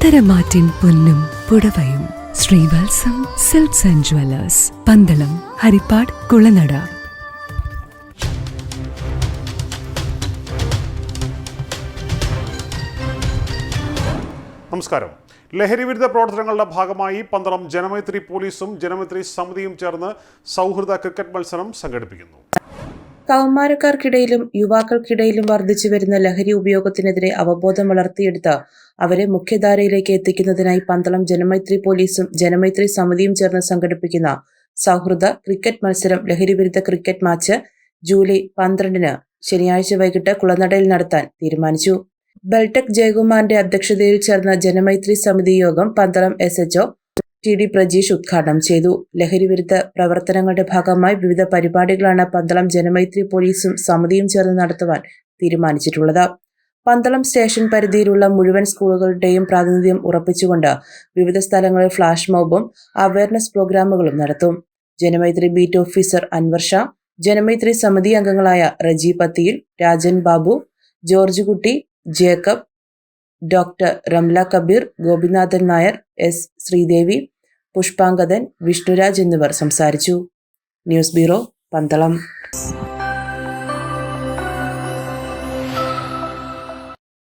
പത്തരമാറ്റിൻ പൊന്നും പുടവയും. Srivatsam silks and jewellers Pandalam Haripad Kulanada. നമസ്കാരം. ലഹരിവിരുദ്ധ പ്രവർത്തനങ്ങളുടെ ഭാഗമായി പന്തളം ജനമൈത്രി പോലീസും ജനമൈത്രി സമിതിയും ചേർന്ന് സൗഹൃദ ക്രിക്കറ്റ് മത്സരം സംഘടിപ്പിക്കുന്നു. കൗമാരക്കാർക്കിടയിലും യുവാക്കൾക്കിടയിലും വർദ്ധിച്ചു വരുന്ന ലഹരി ഉപയോഗത്തിനെതിരെ അവബോധം വളർത്തിയെടുത്ത് അവരെ മുഖ്യധാരയിലേക്ക് എത്തിക്കുന്നതിനായി പന്തളം ജനമൈത്രി പോലീസും ജനമൈത്രി സമിതിയും ചേർന്ന് സംഘടിപ്പിക്കുന്ന സൗഹൃദ ക്രിക്കറ്റ് മത്സരം ലഹരിവിരുദ്ധ ക്രിക്കറ്റ് മാച്ച് ജൂലൈ പന്ത്രണ്ടിന് ശനിയാഴ്ച വൈകിട്ട് കുളനടയിൽ നടത്താൻ തീരുമാനിച്ചു. ബെൽടെക് ജയകുമാറിന്റെ അധ്യക്ഷതയിൽ ചേർന്ന ജനമൈത്രി സമിതി യോഗം Pandalam S HO T D Prajeesh ഉദ്ഘാടനം ചെയ്തു. ലഹരിവിരുദ്ധ പ്രവർത്തനങ്ങളുടെ ഭാഗമായി വിവിധ പരിപാടികളാണ് പന്തളം ജനമൈത്രി പോലീസും സമിതിയും ചേർന്ന് നടത്തുവാൻ തീരുമാനിച്ചിട്ടുള്ളത്. പന്തളം സ്റ്റേഷൻ പരിധിയിലുള്ള മുഴുവൻ സ്കൂളുകളുടെയും പ്രാതിനിധ്യം ഉറപ്പിച്ചുകൊണ്ട് വിവിധ സ്ഥലങ്ങളിൽ ഫ്ലാഷ് മോബും അവയർനെസ് പ്രോഗ്രാമുകളും നടത്തും. ജനമൈത്രി ബീറ്റ് ഓഫീസർ അൻവർ ഷാ ജനമൈത്രി സമിതി അംഗങ്ങളായ Reji Pathiyil Rajan Babu George Kutty Jacob doctor Ramla Kabeer Gopinathan Nair S Sreedevi Pushpangadan Vishnuraj എന്നിവർ സംസാരിച്ചു. News bureau Pandalam.